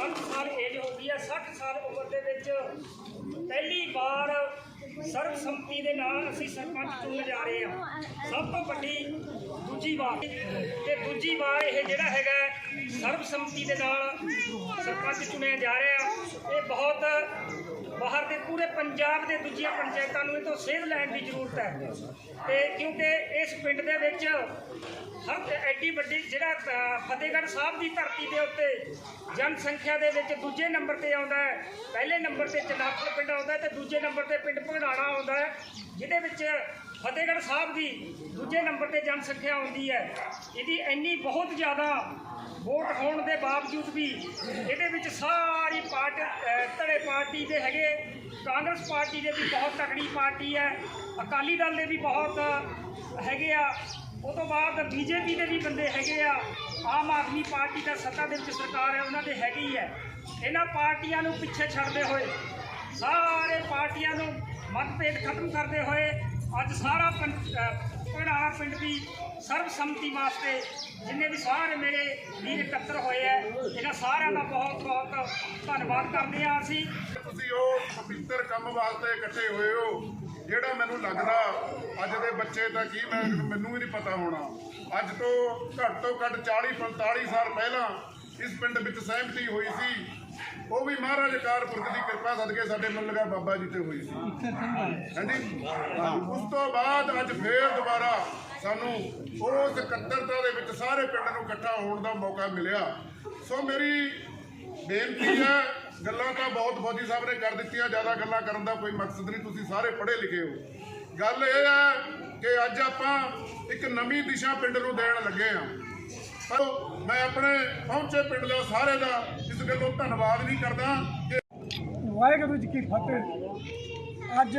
60 ਸਾਲ ਏਜ ਹੋ ਗਈ ਹੈ 60 ਸਾਲ ਉਮਰ ਦੇ ਵਿੱਚ ਪਹਿਲੀ ਵਾਰ ਸਰਬਸੰਮਤੀ ਦੇ ਨਾਲ ਅਸੀਂ ਸਰਪੰਚ ਚੁਣਨ ਜਾ ਰਹੇ ਹਾਂ। ਸਭ ਤੋਂ ਵੱਡੀ ਦੂਜੀ ਵਾਰ। ਤੇ ਦੂਜੀ ਵਾਰ ਇਹ ਜਿਹੜਾ ਹੈਗਾ ਹੈ, ਸਰਬਸੰਮਤੀ ਦੇ ਨਾਲ ਸਰਪੰਚ ਚੁਣਿਆ ਜਾ ਰਿਹਾ। ਇਹ ਬਹੁਤ ਬਾਹਰ ਦੇ ਪੂਰੇ ਪੰਜਾਬ ਦੇ ਦੂਜੀਆਂ ਪੰਚਾਇਤਾਂ ਨੂੰ ਇਹ ਤੋਂ ਸੇਧ ਲੈਣ ਦੀ ਜ਼ਰੂਰਤ ਹੈ। ਤੇ ਕਿਉਂਕਿ ਇਸ ਪਿੰਡ ਦੇ ਵਿੱਚ ਹਰ ਐਡੀ ਵੱਡੀ ਜਿਹੜਾ ਫਤਿਹਗੜ੍ਹ ਸਾਹਿਬ ਦੀ ਧਰਤੀ ਦੇ ਉੱਤੇ ਜਨਸੰਖਿਆ ਦੇ ਵਿੱਚ ਦੂਜੇ ਨੰਬਰ ਤੇ ਆਉਂਦਾ ਹੈ, ਪਹਿਲੇ ਨੰਬਰ ਤੇ ਚਨਾਪੁਰ ਪਿੰਡ ਆਉਂਦਾ ਹੈ ਤੇ ਦੂਜੇ ਨੰਬਰ ਤੇ ਪਿੰਡ ਭਗੜਾਣਾ ਆਉਂਦਾ ਹੈ, ਜਿਹਦੇ ਵਿੱਚ ਫਤਿਹਗੜ੍ਹ ਸਾਹਿਬ ਦੀ ਦੂਜੇ ਨੰਬਰ ਤੇ ਜਨਸੰਖਿਆ ਆਉਂਦੀ ਹੈ। ਇਹਦੀ ਇੰਨੀ ਬਹੁਤ ਜ਼ਿਆਦਾ ਵੋਟ ਹੋਣ ਦੇ ਬਾਵਜੂਦ ਵੀ ਇਹਦੇ ਵਿੱਚ ਸਾਰੀ ਪਾਰਟੀ ਧੜੇ ਪਾਰਟੀ ਦੇ ਹੈਗੇ। ਕਾਂਗਰਸ ਪਾਰਟੀ ਦੇ ਵੀ ਬਹੁਤ ਤਕੜੀ ਪਾਰਟੀ ਹੈ। ਅਕਾਲੀ ਦਲ ਦੇ ਵੀ ਬਹੁਤ ਹੈਗੇ ਆ। ਉਹ ਤੋਂ ਬਾਅਦ ਬੀਜੇਪੀ ਦੇ ਵੀ ਬੰਦੇ ਹੈਗੇ ਆ। ਆਮ ਆਦਮੀ ਪਾਰਟੀ ਦਾ ਸੱਤਾ ਦੇ ਵਿੱਚ ਸਰਕਾਰ ਹੈ, ਉਹਨਾਂ ਦੇ ਹੈਗੀ ਹੀ ਹੈ। ਇਹਨਾਂ ਪਾਰਟੀਆਂ ਨੂੰ ਪਿੱਛੇ ਛੱਡਦੇ ਹੋਏ ਸਾਰੇ ਪਾਰਟੀਆਂ ਨੂੰ ਮਤਭੇਦ ਖਤਮ ਕਰਦੇ ਹੋਏ ਅੱਜ ਸਾਰਾ ਪੜਾਵਾ ਪਿੰਡ ਦੀ ਸਰਬਸੰਮਤੀ ਵਾਸਤੇ ਜਿੰਨੇ ਵੀ ਸਾਰੇ ਮੇਰੇ ਵੀਰ ਇਕੱਤਰ ਹੋਏ ਆ, ਇਹਨਾਂ ਸਾਰਿਆਂ ਦਾ ਬਹੁਤ ਬਹੁਤ ਧੰਨਵਾਦ ਕਰਦੇ ਹਾਂ ਅਸੀਂ। ਤੁਸੀਂ ਉਹ ਪਵਿੱਤਰ ਕੰਮ ਵਾਸਤੇ ਇਕੱਠੇ ਹੋਏ ਹੋ, ਜਿਹੜਾ ਮੈਨੂੰ ਲੱਗਦਾ ਅੱਜ ਦੇ ਬੱਚੇ ਤਾਂ ਕੀ ਮੈਂ, ਮੈਨੂੰ ਵੀ ਨਹੀਂ ਪਤਾ ਹੋਣਾ। ਅੱਜ ਤੋਂ ਘੱਟ ਤੋਂ ਘੱਟ 40 45 ਸਾਲ ਪਹਿਲਾਂ ਇਸ ਪਿੰਡ ਵਿੱਚ ਸਹਿਮਤੀ ਹੋਈ ਸੀ ਉਹ ਵੀ ਮਹਾਰਾਜ ਕਾਰਪੁਰਖ ਦੀ ਕਿਰਪਾ ਸਦਕੇ ਸਾਡੇ ਮਨ ਲਗਾ ਬਾਬਾ ਜੀ ਤੇ ਹੋਈ। ਸੀ ਹਾਂਜੀ? ਉਸ ਤੋਂ ਬਾਅਦ ਅੱਜ ਫੇਰ ਦੁਬਾਰਾ ਸਾਨੂੰ ਉਸ ਇਕੱਤਰਤਾ ਦੇ ਵਿੱਚ ਸਾਰੇ ਪਿੰਡ ਨੂੰ ਇਕੱਠਾ ਹੋਣ ਦਾ ਮੌਕਾ ਮਿਲਿਆ। ਸੋ ਮੇਰੀ ਬੇਨਤੀ ਹੈ, ਗੱਲਾਂ ਤਾਂ ਬਹੁਤ ਫੌਜੀ ਸਾਹਿਬ ਨੇ ਕਰ ਦਿੱਤੀਆਂ, ਜ਼ਿਆਦਾ ਗੱਲਾਂ ਕਰਨ ਦਾ ਕੋਈ ਮਕਸਦ ਨਹੀਂ, ਤੁਸੀਂ ਸਾਰੇ ਪੜ੍ਹੇ ਲਿਖੇ ਹੋ। ਗੱਲ ਇਹ ਹੈ ਕਿ ਅੱਜ ਆਪਾਂ ਇੱਕ ਨਵੀਂ ਦਿਸ਼ਾ ਪਿੰਡ ਨੂੰ ਦੇਣ ਲੱਗੇ ਆ ਮੈਂ ਆਪਣੇ ਪਹੁੰਚੇ ਪਿੰਡ ਦੇ ਸਾਰੇ ਦਾ ਇਸ ਗੱਲੋਂ ਧੰਨਵਾਦ ਵੀ ਕਰਦਾ ਕਿ ਵਾਹਿਗੁਰੂ ਜੀ ਕੀ ਫਤਿਹ। ਅੱਜ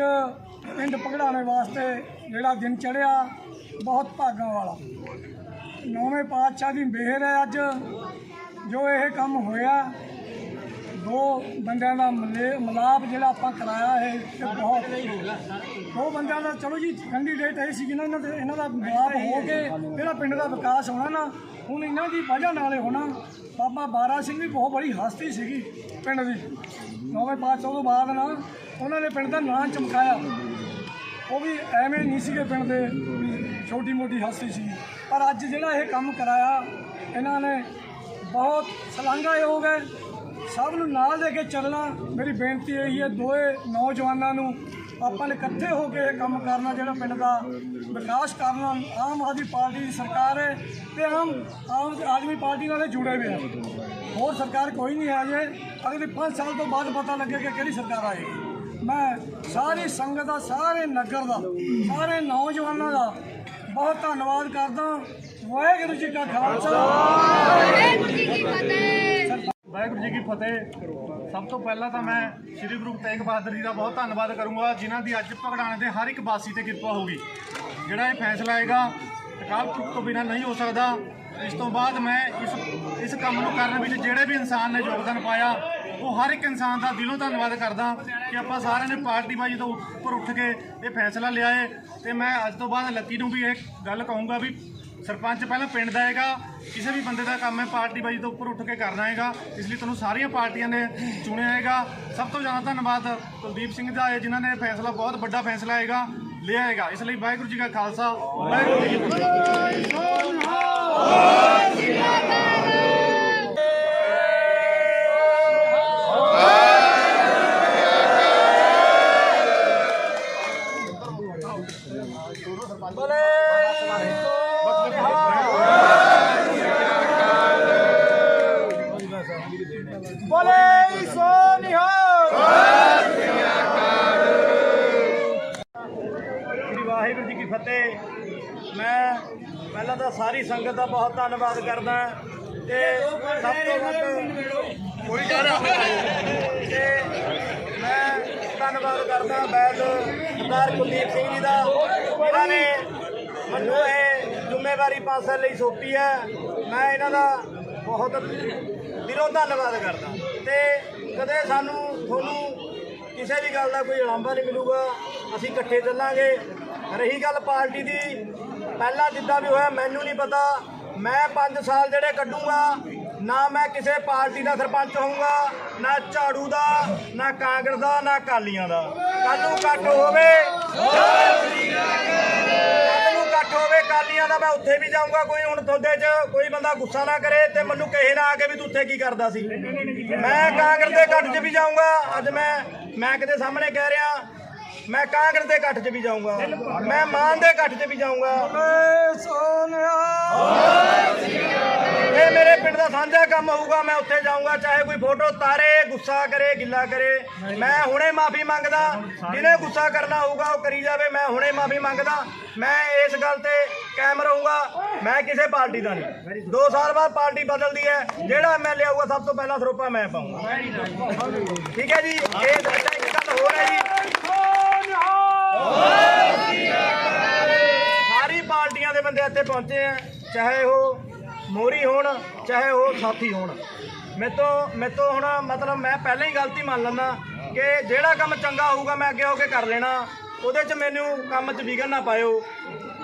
ਪਿੰਡ ਭਗੜਾਣੇ ਵਾਸਤੇ ਜਿਹੜਾ ਦਿਨ ਚੜਿਆ ਬਹੁਤ ਭਾਗਾਂ ਵਾਲਾ। ਨੌਵੇਂ ਪਾਤਸ਼ਾਹ ਦੀ ਮਿਹਰ ਹੈ ਅੱਜ, ਜੋ ਇਹ ਕੰਮ ਹੋਇਆ ਦੋ ਬੰਦਿਆਂ ਦਾ ਮਲੇ- ਮਿਲਾਪ ਜਿਹੜਾ ਆਪਾਂ ਕਰਾਇਆ ਹੈ ਤੇ ਬਹੁਤ ਦੋ ਬੰਦਿਆਂ ਦਾ, ਚਲੋ ਜੀ ਕੈਂਡੀਡੇਟ ਇਹ ਸੀ ਜਿਹਨਾਂ ਦੇ ਇਹਨਾਂ ਦਾ ਮਿਲਾਪ ਹੋ ਕੇ ਜਿਹੜਾ ਪਿੰਡ ਦਾ ਵਿਕਾਸ ਹੋਣਾ ਨਾ, ਹੁਣ ਇਹਨਾਂ ਦੀ ਵਜ੍ਹਾ ਨਾਲ ਹੋਣਾ। ਬਾਬਾ ਬਾਰਾ ਸਿੰਘ ਵੀ ਬਹੁਤ ਬੜੀ ਹਸਤੀ ਸੀਗੀ ਪਿੰਡ ਦੀ। ਨੌਵੇਂ ਪਾਤਸ਼ਾਹ ਤੋਂ ਬਾਅਦ ਨਾ ਉਹਨਾਂ ਨੇ ਪਿੰਡ ਦਾ ਨਾਂ ਚਮਕਾਇਆ। ਉਹ ਵੀ ਐਵੇਂ ਨਹੀਂ ਸੀਗੇ ਪਿੰਡ ਦੇ ਛੋਟੀ ਮੋਟੀ ਹਸਤੀ ਸੀ। ਪਰ ਅੱਜ ਜਿਹੜਾ ਇਹ ਕੰਮ ਕਰਾਇਆ, ਇਹਨਾਂ ਨੇ ਬਹੁਤ ਸ਼ਲਾਘਾਯੋਗ ਹੈ। ਸਭ ਨੂੰ ਨਾਲ ਲੈ ਕੇ ਚੱਲਣਾ ਮੇਰੀ ਬੇਨਤੀ ਇਹ ਹੈ ਦੋਏ ਨੌਜਵਾਨਾਂ ਨੂੰ ਆਪਾਂ ਨੇ ਇਕੱਠੇ ਹੋ ਕੇ ਇਹ ਕੰਮ ਕਰਨਾ, ਜਿਹੜਾ ਪਿੰਡ ਦਾ ਵਿਕਾਸ ਕਰਨਾ ਆਮ ਆਦਮੀ ਪਾਰਟੀ ਦੀ ਸਰਕਾਰ ਹੈ ਤੇ ਆਮ ਆਮ ਆਦਮੀ ਪਾਰਟੀ ਨਾਲ ਇਹ ਜੁੜੇ ਹੋਏ ਆ। ਹੋਰ ਸਰਕਾਰ ਕੋਈ ਨਹੀਂ ਹੈ ਜੇ ਅਗਲੇ 5 ਸਾਲ ਤੋਂ ਬਾਅਦ ਪਤਾ ਲੱਗੇਗਾ ਕਿ ਕਿਹੜੀ ਸਰਕਾਰ ਆਏਗੀ। ਮੈਂ ਸਾਰੀ ਸੰਗਤ ਦਾ, ਸਾਰੇ ਨਗਰ ਦਾ, ਸਾਰੇ ਨੌਜਵਾਨਾਂ ਦਾ ਬਹੁਤ ਧੰਨਵਾਦ ਕਰਦਾ। ਵਾਹਿਗੁਰੂ ਜੀ ਕਾ ਖਾਲਸਾ। ਵਾਹਿਗੁਰੂ ਜੀ ਕੀ ਫਤਿਹ। ਵਾਹਿਗੁਰੂ ਜੀ ਕੀ ਫਤਿਹ। ਸਭ ਤੋਂ ਪਹਿਲਾਂ ਤਾਂ ਮੈਂ ਸ੍ਰੀ ਗੁਰੂ ਤੇਗ ਬਹਾਦਰ ਜੀ ਦਾ ਬਹੁਤ ਧੰਨਵਾਦ ਕਰੂੰਗਾ, ਜਿਨ੍ਹਾਂ ਦੀ ਅੱਜ ਭਗੜਾਣੇ ਦੇ ਹਰ ਇੱਕ ਵਾਸੀ ਤੇ ਕਿਰਪਾ ਹੋਗੀ ਜਿਹੜਾ ਇਹ ਫੈਸਲਾ ਆਏਗਾ, ਅਕਾਲ ਪੁਰਖ ਤੋਂ ਬਿਨਾਂ ਨਹੀਂ ਹੋ ਸਕਦਾ। ਇਸ ਤੋਂ ਬਾਅਦ ਮੈਂ ਇਸ ਇਸ ਕੰਮ ਨੂੰ ਕਰਨ ਵਿੱਚ ਜਿਹੜੇ ਵੀ ਇਨਸਾਨ ਨੇ ਯੋਗਦਾਨ ਪਾਇਆ, ਉਹ ਹਰ ਇੱਕ ਇਨਸਾਨ ਦਾ ਦਿਲੋਂ ਧੰਨਵਾਦ ਕਰਦਾ ਕਿ ਆਪਾਂ ਸਾਰਿਆਂ ਨੇ ਪਾਰਟੀ ਬਾਜੀ ਤੋਂ ਉੱਪਰ ਉੱਠ ਕੇ ਇਹ ਫੈਸਲਾ ਲਿਆ ਹੈ ਤੇ ਮੈਂ ਅੱਜ ਤੋਂ ਬਾਅਦ ਲੱਕੀ ਨੂੰ ਵੀ ਇਹ ਗੱਲ ਕਹੂੰਗਾ ਵੀ ਸਰਪੰਚ ਪਹਿਲਾਂ ਪਿੰਡ ਦਾ ਹੈਗਾ, ਕਿਸੇ ਵੀ ਬੰਦੇ ਦਾ ਕੰਮ ਹੈ, ਪਾਰਟੀ ਬਾਜੀ ਤੋਂ ਉੱਪਰ ਉੱਠ ਕੇ ਕਰਨਾ ਹੈਗਾ। ਇਸ ਲਈ ਤੁਹਾਨੂੰ ਸਾਰੀਆਂ ਪਾਰਟੀਆਂ ਨੇ ਚੁਣਿਆ ਹੈਗਾ। ਸਭ ਤੋਂ ਜ਼ਿਆਦਾ ਧੰਨਵਾਦ ਕੁਲਦੀਪ ਸਿੰਘ ਦਾ ਹੈ ਜਿਨ੍ਹਾਂ ਨੇ ਫੈਸਲਾ, ਬਹੁਤ ਵੱਡਾ ਫੈਸਲਾ ਹੈਗਾ, ਲਿਆ ਹੈਗਾ। ਇਸ ਲਈ ਵਾਹਿਗੁਰੂ ਜੀ ਕਾ ਖਾਲਸਾ, ਵਾਹਿਗੁਰੂ ਜੀ ਕੀ ਫਤਿਹ। ਬੋਲੇ ਸੋ ਨਿਹਾਲ। ਸ੍ਰੀ ਵਾਹਿਗੁਰੂ ਜੀ ਕੀ ਫਤਿਹ। ਮੈਂ ਪਹਿਲਾਂ ਤਾਂ ਸਾਰੀ ਸੰਗਤ ਦਾ ਬਹੁਤ ਧੰਨਵਾਦ ਕਰਦਾ ਤੇ ਸਭ ਤੋਂ ਵੱਧ ਕੋਈ ਤੇ ਮੈਂ ਧੰਨਵਾਦ ਕਰਦਾ ਬੈਦ ਸਰਦਾਰ ਕੁਲਦੀਪ ਸਿੰਘ ਜੀ ਦਾ। ਉਹਨਾਂ ਨੇ ਮੈਨੂੰ ਇਹ ਜ਼ਿੰਮੇਵਾਰੀ ਪਾਸੇ ਲਈ ਸੌਂਪੀ ਹੈ। ਮੈਂ ਇਹਨਾਂ ਦਾ ਬਹੁਤ ਦਿਲੋਂ ਧੰਨਵਾਦ ਕਰਦਾ। ਤੇ ਕਦੇ ਸਾਨੂੰ ਤੁਹਾਨੂੰ ਕਿਸੇ ਵੀ ਗੱਲ ਦਾ ਕੋਈ ਉਲਾਂਭਾ ਨਹੀਂ ਮਿਲੂਗਾ, ਅਸੀਂ ਇਕੱਠੇ ਚੱਲਾਂਗੇ। ਰਹੀ ਗੱਲ ਪਾਰਟੀ ਦੀ, ਪਹਿਲਾਂ ਜਿੱਦਾਂ ਵੀ ਹੋਇਆ, ਮੈਨੂੰ ਨਹੀਂ ਪਤਾ। ਮੈਂ 5 ਸਾਲ ਜਿਹੜੇ ਕੱਢੂੰਗਾ, ਨਾ ਮੈਂ ਕਿਸੇ ਪਾਰਟੀ ਦਾ ਸਰਪੰਚ ਹੋਊਂਗਾ, ਨਾ ਝਾੜੂ ਦਾ, ਨਾ ਕਾਂਗਰਸ ਦਾ, ਨਾ ਕਾਲੀਆਂ ਦਾ। ਕੱਲ ਨੂੰ ਕੱਟ ਹੋਵੇ। ਕੱਲ ਹੋਵੇ ਕਾਲੀਆਂ ਦਾ ਮੈਂ ਉੱਥੇ ਵੀ ਜਾਊਂਗਾ, ਕੋਈ ਹੁਣ ਤੁਹਾਡੇ 'ਚ ਕੋਈ ਬੰਦਾ ਗੁੱਸਾ ਨਾ ਕਰੇ ਤੇ ਮੈਨੂੰ ਕਹੇ ਨਾ ਆ ਕੇ ਵੀ ਤੂੰ ਉੱਥੇ ਕੀ ਕਰਦਾ ਸੀ। ਮੈਂ ਕਾਂਗਰਸ ਦੇ ਇਕੱਠ 'ਚ ਵੀ ਜਾਊਂਗਾ, ਅੱਜ ਮੈਂ ਮੈਂ ਕਿਤੇ ਸਾਹਮਣੇ ਕਹਿ ਰਿਹਾ, ਮੈਂ ਕਾਂਗਰਸ ਦੇ ਇਕੱਠ 'ਚ ਵੀ ਜਾਊਂਗਾ, ਮੈਂ ਮਾਨ ਦੇ ਇਕੱਠ 'ਚ ਵੀ ਜਾਊਂਗਾ ਏ ਸੋਨਿਆ ਇਹ ਮੇਰੇ ਦਾ ਸਾਂਝਾ ਕੰਮ ਹੋਊਗਾ, ਮੈਂ ਉੱਥੇ ਜਾਊਂਗਾ, ਚਾਹੇ ਕੋਈ ਫੋਟੋ ਤਾਰੇ, ਗੁੱਸਾ ਕਰੇ, ਗਿੱਲਾ ਕਰੇ। ਮੈਂ ਹੁਣੇ ਮਾਫੀ ਮੰਗਦਾ, ਜਿਹਨੇ ਗੁੱਸਾ ਕਰਨਾ ਹੋਊਗਾ, ਉਹ ਕਰੀ ਜਾਵੇ, ਮੈਂ ਹੁਣੇ ਮਾਫੀ ਮੰਗਦਾ। ਮੈਂ ਇਸ ਗੱਲ ਤੇ ਕਾਇਮ ਰਹੂੰਗਾ। ਮੈਂ ਕਿਸੇ ਪਾਰਟੀ ਦਾ ਨਹੀਂ। 2 ਸਾਲ ਬਾਅਦ ਪਾਰਟੀ ਬਦਲਦੀ ਹੈ। ਜਿਹੜਾ ਐਮਐਲਏ ਆਊਗਾ, ਸਭ ਤੋਂ ਪਹਿਲਾਂ ਸਰੋਪਾ ਮੈਂ ਪਾਉਂਗਾ ਠੀਕ ਹੈ ਜੀ? ਇਹ ਗੱਲ ਹੋਰ ਹੈ ਸਾਰੀ ਪਾਰਟੀਆਂ ਦੇ ਬੰਦੇ ਇੱਥੇ ਪਹੁੰਚੇ ਆ, ਚਾਹੇ ਉਹ ਮੋਰੀ ਹੋਣ, ਚਾਹੇ ਉਹ ਸਾਥੀ ਹੋਣ। ਮੇਰੇ ਤੋਂ ਮੇਰੇ ਤੋਂ ਹੁਣ ਮਤਲਬ ਮੈਂ ਪਹਿਲਾਂ ਹੀ ਗਲਤੀ ਮੰਨ ਲੈਂਦਾ ਕਿ ਜਿਹੜਾ ਕੰਮ ਚੰਗਾ ਹੋਊਗਾ ਮੈਂ ਅੱਗੇ ਹੋ ਕੇ ਕਰ ਲੈਣਾ। ਉਹਦੇ 'ਚ ਮੈਨੂੰ ਕੰਮ 'ਚ ਵਿਗੜ ਨਾ ਪਾਇਓ।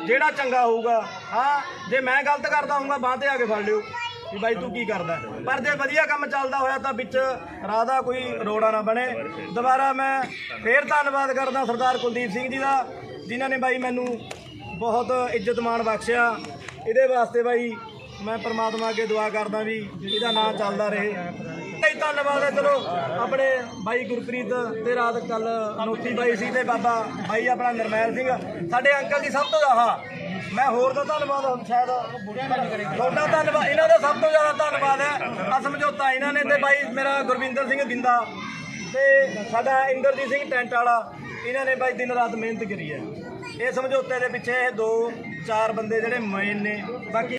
ਜਿਹੜਾ ਚੰਗਾ ਹੋਊਗਾ, ਹਾਂ, ਜੇ ਮੈਂ ਗਲਤ ਕਰਦਾ ਹੋਊਗਾ, ਬਾਂਹ ਤੇ ਆ ਕੇ ਫੜ ਲਿਓ। ਵੀ ਬਾਈ ਤੂੰ ਕੀ ਕਰਦਾ? ਪਰ ਜੇ ਵਧੀਆ ਕੰਮ ਚੱਲਦਾ ਹੋਇਆ ਤਾਂ ਵਿੱਚ ਰਾਹ ਦਾ ਕੋਈ ਰੋੜਾ ਨਾ ਬਣੇ। ਦੁਬਾਰਾ ਮੈਂ ਫੇਰ ਧੰਨਵਾਦ ਕਰਦਾ ਸਰਦਾਰ ਕੁਲਦੀਪ ਸਿੰਘ ਜੀ ਦਾ, ਜਿਨ੍ਹਾਂ ਨੇ ਬਾਈ ਮੈਨੂੰ ਬਹੁਤ ਇੱਜ਼ਤ ਮਾਣ ਬਖਸ਼ਿਆ। ਇਹਦੇ ਵਾਸਤੇ ਬਾਈ ਮੈਂ ਪਰਮਾਤਮਾ ਅੱਗੇ ਦੁਆ ਕਰਦਾ ਵੀ ਇਹਦਾ ਨਾਂ ਚੱਲਦਾ ਰਹੇ। ਤੇ ਧੰਨਵਾਦ ਹੈ ਚਲੋ, ਆਪਣੇ ਬਾਈ ਗੁਰਪ੍ਰੀਤ ਤੇ ਰਾਤ ਕੱਲ ਅਨੋਖੀ ਬਾਈ ਸੀ ਤੇ ਬਾਬਾ ਬਾਈ ਆਪਣਾ ਨਰਮੈਲ ਸਿੰਘ। ਸਾਡੇ ਅੰਕਲ ਦੀ ਸਭ ਤੋਂ ਜ਼ਿਆਦਾ, ਮੈਂ ਹੋਰ ਦਾ ਧੰਨਵਾਦ ਹੁਣ ਸ਼ਾਇਦ ਤੁਹਾਡਾ ਧੰਨਵਾਦ, ਇਹਨਾਂ ਦਾ ਸਭ ਤੋਂ ਜ਼ਿਆਦਾ ਧੰਨਵਾਦ ਹੈ। ਆ ਸਮਝੌਤਾ ਇਹਨਾਂ ਨੇ ਤੇ ਬਾਈ ਮੇਰਾ ਗੁਰਵਿੰਦਰ ਸਿੰਘ ਗਿੰਦਾ ਤੇ ਸਾਡਾ ਇੰਦਰਜੀਤ ਸਿੰਘ ਟੈਂਟ ਵਾਲਾ, ਇਹਨਾਂ ਨੇ ਬਾਈ ਦਿਨ ਰਾਤ ਮਿਹਨਤ ਕਰੀ ਹੈ। ਇਹ ਸਮਝੌਤੇ ਦੇ ਪਿੱਛੇ ਇਹ ਦੋ ਚਾਰ ਬੰਦੇ ਜਿਹੜੇ ਮੇਨ ਨੇ, ਬਾਕੀ